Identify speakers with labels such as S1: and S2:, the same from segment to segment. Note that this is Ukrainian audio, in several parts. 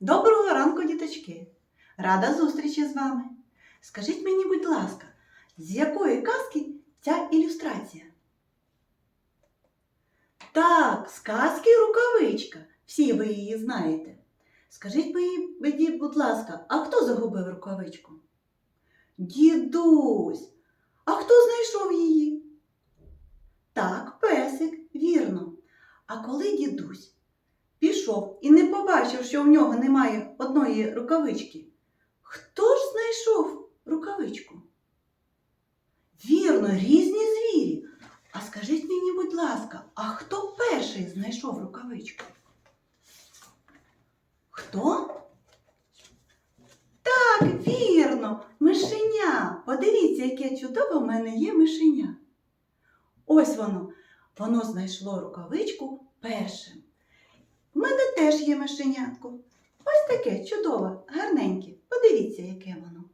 S1: Доброго ранку, діточки! Рада зустрічі з вами. Скажіть мені, будь ласка, з якої казки ця ілюстрація? Так, з казки рукавичка. Всі ви її знаєте. Скажіть мені, будь ласка, а хто загубив рукавичку? Дідусь. А хто знайшов її? Так, песик, вірно. А коли дідусь пішов і не побачив, що в нього немає одної рукавички, хто ж знайшов рукавичку? Вірно, різні звірі. А скажіть мені, будь ласка, а хто перший знайшов рукавичку? Хто? Так, вірно, мишеня. Подивіться, яке чудове в мене є мишеня. Ось воно. Воно знайшло рукавичку першим. У мене теж є мишенятко. Ось таке чудове, гарненьке. Подивіться, яке воно.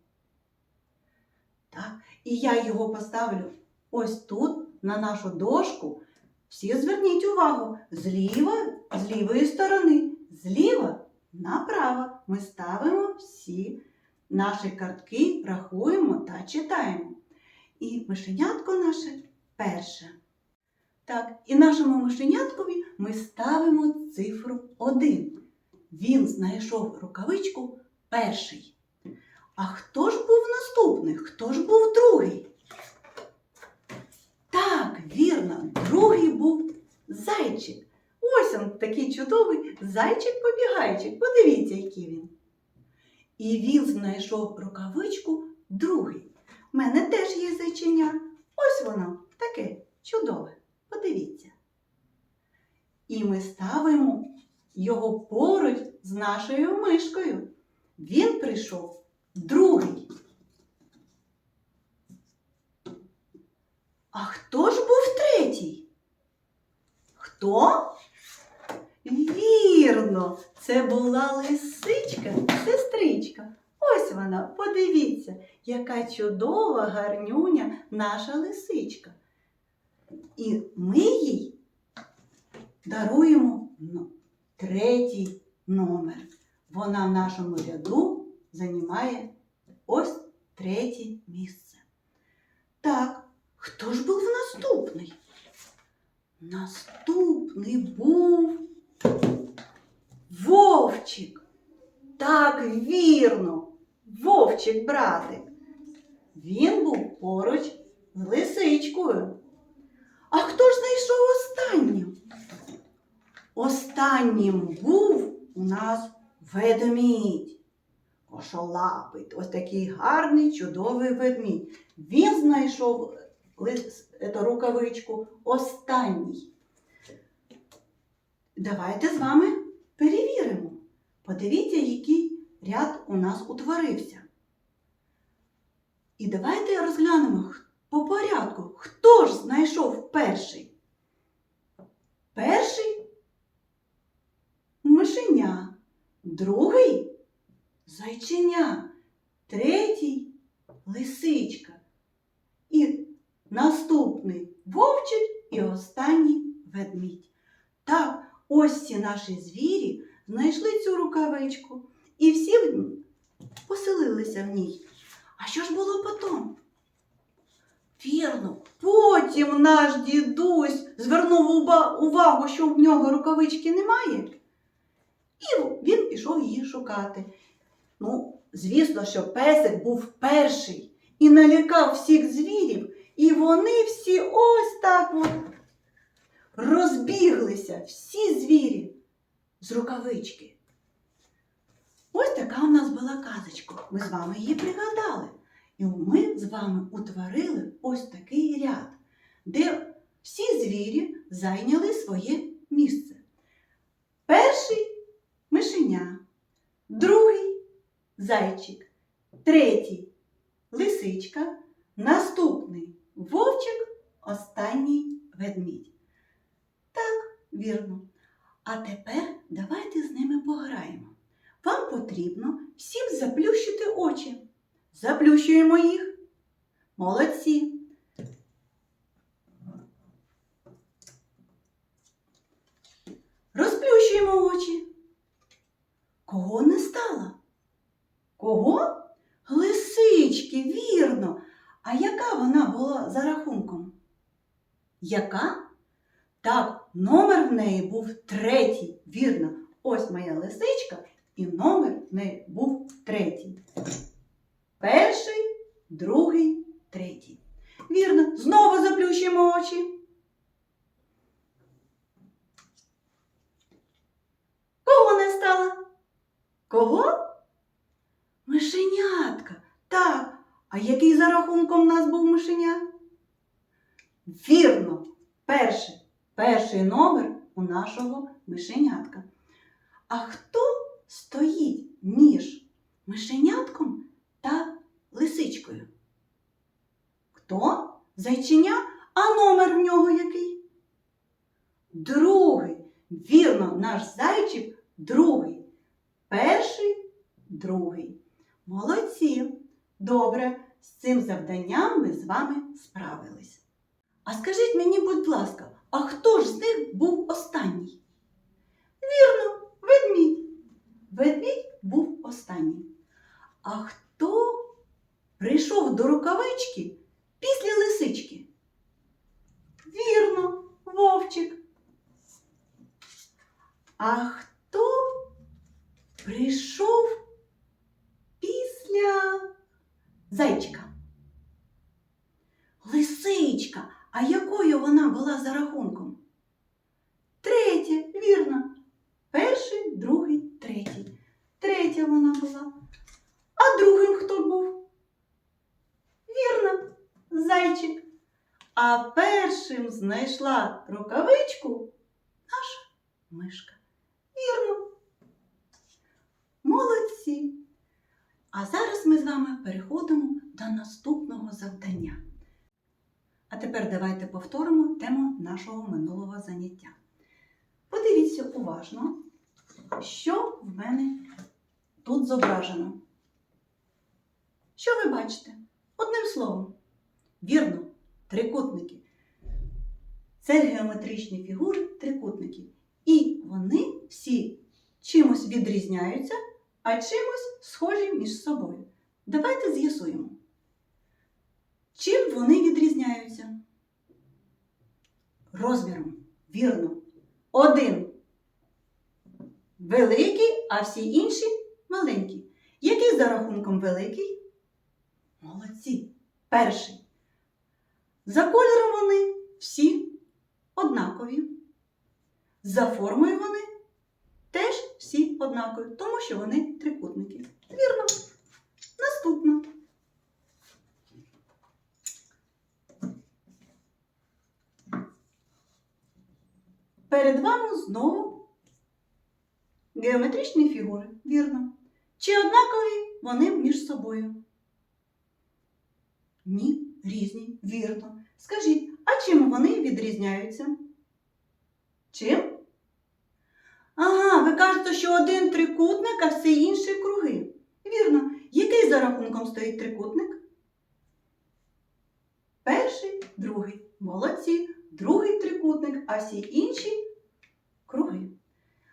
S1: Так, і я його поставлю ось тут, на нашу дошку. Всі зверніть увагу, зліва, з лівої сторони, зліва направо. Ми ставимо всі наші картки, рахуємо та читаємо. І мишенятко наше перше. Так, і нашому мишеняткові ми ставимо цифру 1. Він знайшов рукавичку перший. А хто ж був наступний? Хто ж був другий? Так, вірно, другий був зайчик. Ось він такий чудовий зайчик-побігайчик. Подивіться, який він. І він знайшов рукавичку другий. У мене теж є зайчиня. Ось воно таке чудове. Подивіться. І ми ставимо його поруч з нашою мишкою. Він прийшов другий. А хто ж був третій? Хто? Вірно, це була лисичка, сестричка. Ось вона, подивіться, яка чудова гарнюня наша лисичка. І ми їй даруємо третій номер. Вона в нашому ряду займає ось третє місце. Так, хто ж був наступний? Наступний був Вовчик. Так, вірно, Вовчик, братик. Він був поруч з лисичкою. А хто ж знайшов останнім? Останнім був у нас ведмідь. Кошолапий, ось такий гарний, чудовий ведмідь. Він знайшов лис, рукавичку останній. Давайте з вами перевіримо. Подивіться, який ряд у нас утворився. І давайте розглянемо по порядку, хто ж знайшов перший? Перший мишеня, другий зайченя, третій лисичка. І наступний вовчик і останній ведмідь. Так, ось ці наші звірі знайшли цю рукавичку і всі поселилися в ній. А що ж було потім? Вірно, потім наш дідусь звернув увагу, що в нього рукавички немає, і він пішов її шукати. Ну, звісно, що песик був перший і налякав всіх звірів, і вони всі ось так от розбіглися, всі звірі з рукавички. Ось така у нас була казочка. Ми з вами її пригадали. І ми з вами утворили ось такий ряд, де всі звірі зайняли своє місце. Перший мишеня, другий зайчик, третій лисичка, наступний вовчик, останній ведмідь. Так, вірно. А тепер давайте з ними пограємо. Вам потрібно всім заплющити очі. Заплющуємо їх. Молодці. Розплющуємо очі. кого не стало? Кого? Лисички, вірно. А яка вона була за рахунком? Яка? Так, номер в неї був третій. Вірно. Ось моя лисичка, і номер в неї був третій. Перший, другий, третій. Вірно, знову заплющуємо очі. Кого не стало? Кого? Мишенятка. Так. А який за рахунком у нас був мишеня? Вірно, перший. Перший номер у нашого мишенятка. А хто стоїть між мишенятком та лисичкою? Хто? Зайчиня? А номер в нього який? Другий. Вірно, наш зайчик другий. Перший, другий. Молодці. Добре, з цим завданням ми з вами справились. А скажіть мені, будь ласка, а хто ж з них був останній? Вірно, ведмідь. Ведмідь був останній. А хто прийшов до рукавички після лисички? Вірно, вовчик. А хто прийшов після зайчика? Лисичка. А якою вона була за рахунком? Третя, вірно. Перший, другий, третій. Третя вона була. А другим хто був? Вірно, зайчик. А першим знайшла рукавичку наша мишка. Вірно. Молодці. А зараз ми з вами переходимо до наступного завдання. А тепер давайте повторимо тему нашого минулого заняття. Подивіться уважно, що в мене тут зображено. Що ви бачите? Одним словом. Вірно, трикутники. Це геометричні фігури трикутників. І вони всі чимось відрізняються, а чимось схожі між собою. Давайте з'ясуємо. Чим вони відрізняються? Розміром. Вірно. Один великий, а всі інші маленькі. Який за рахунком великий? Молодці. Перший. За кольором вони всі однакові. За формою вони теж всі однакові, тому що вони трикутники. Вірно. Наступно. Перед вами знову геометричні фігури. Вірно. Чи однакові вони між собою? Ні, різні, вірно. Скажіть, а чим вони відрізняються? Чим? Ага, ви кажете, що один трикутник, а все інші круги. Вірно. Який за рахунком стоїть трикутник? Перший, другий. Молодці. Другий трикутник, а всі інші круги.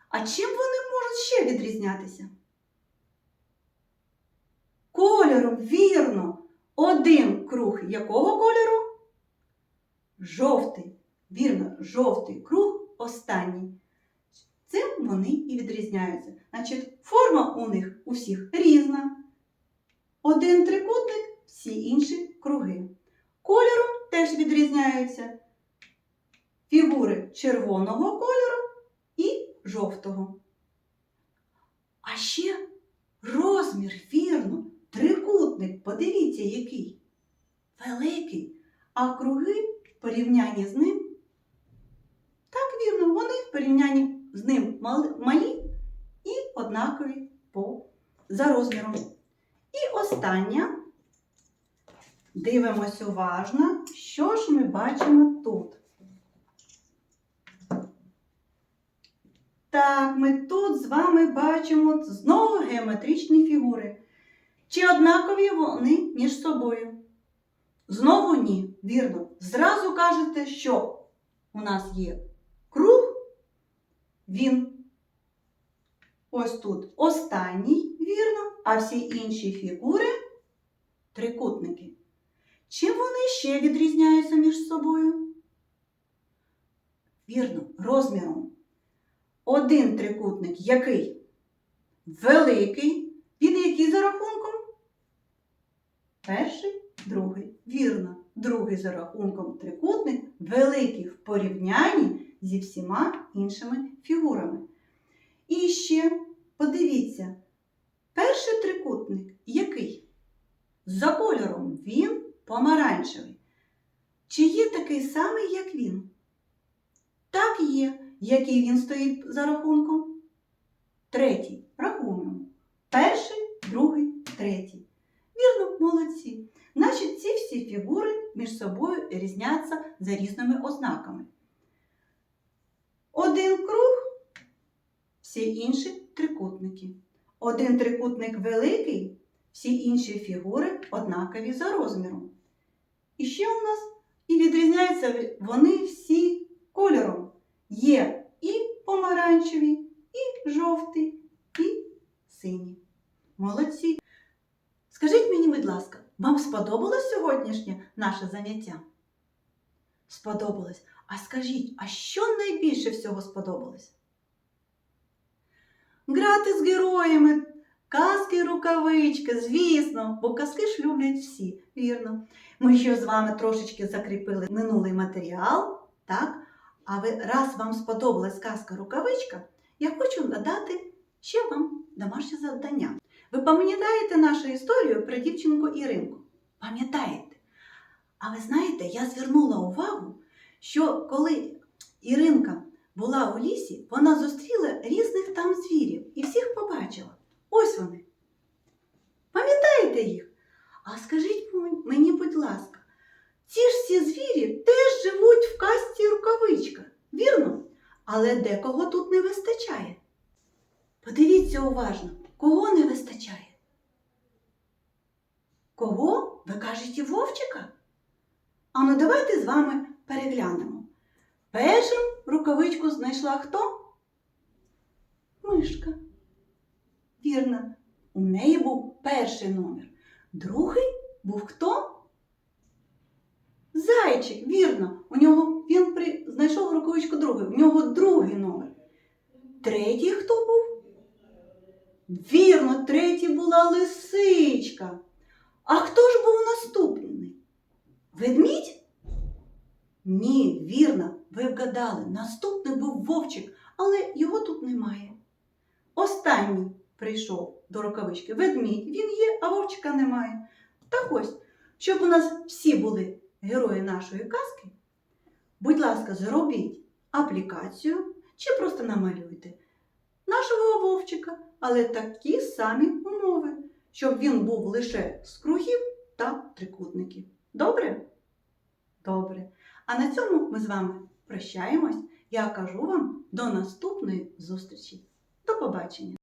S1: А чим вони можуть ще відрізнятися? Кольором, вірно. Один круг якого кольору? Жовтий. Вірно, жовтий круг останній. Цим вони і відрізняються. Значить, форма у них у всіх різна. Один трикутник, всі інші круги. Кольором теж відрізняються фігури червоного кольору і жовтого. А ще розмір, подивіться, який великий, а круги в порівнянні з ним. Так вірно, вони в порівнянні з ним мал- малі і однакові по, за розміром. І остання. Дивимось уважно, що ж ми бачимо тут. Так, ми тут з вами бачимо знову геометричні фігури. Чи однакові вони між собою? Знову ні, вірно. Зразу кажете, що у нас є круг, він Ось тут останній, вірно, а всі інші фігури трикутники. Чим вони ще відрізняються між собою? Вірно, розміром. Один трикутник який? Великий. Він який за рахунком? Перший, другий. Вірно, другий за рахунком трикутник великий в порівнянні зі всіма іншими фігурами. І ще подивіться, перший трикутник який? За кольором він помаранчевий. Чи є такий самий, як він? Так є. Який він стоїть за рахунком? Третій. Рахуємо. Перший, другий, третій. Вірно, молодці. Значить, ці всі фігури між собою різняться за різними ознаками. Один круг, всі інші трикутники. Один трикутник великий, всі інші фігури однакові за розміром. І ще у нас і відрізняються вони всі кольором. Є і помаранчеві, і жовтий, і синій. Молодці. Скажіть мені, будь ласка, вам сподобалось сьогоднішнє наше заняття? Сподобалось. А скажіть, а що найбільше всього сподобалось? Грати з героями, казки рукавички, звісно, бо казки ж люблять всі, вірно. Ми ще з вами трошечки закріпили минулий матеріал, так? А ви раз вам сподобалась казка рукавичка, я хочу надати ще вам домашнє завдання. Ви пам'ятаєте нашу історію про дівчинку Іринку? Пам'ятаєте? А ви знаєте, я звернула увагу, що коли Іринка була у лісі, вона зустріла різних там звірів і всіх побачила. Ось вони. Пам'ятаєте їх? А скажіть мені, будь ласка, ці ж всі звірі теж живуть в казці рукавичка, вірно? Але декого тут не вистачає. Подивіться уважно, кого не вистачає? Кого? Ви кажете вовчика? А ну давайте з вами переглянемо. Першим рукавичку знайшла хто? Мишка. Вірно, у неї був перший номер. Другий був хто? Зайчик, вірно. У нього він при... знайшов рукавичку другий. У нього другий номер. Третій хто був? Вірно, третій була лисичка. А хто ж був наступний? Ведмідь? Ні, вірно, ви вгадали. Наступний був вовчик, але його тут немає. Останній прийшов до рукавички ведмідь. Він є, а вовчика немає. Так ось, щоб у нас всі були герої нашої казки, будь ласка, зробіть аплікацію чи просто намалюйте нашого вовчика, але такі самі умови, щоб він був лише з кругів та трикутників. Добре? Добре. А на цьому ми з вами прощаємось. Я кажу вам до наступної зустрічі. До побачення!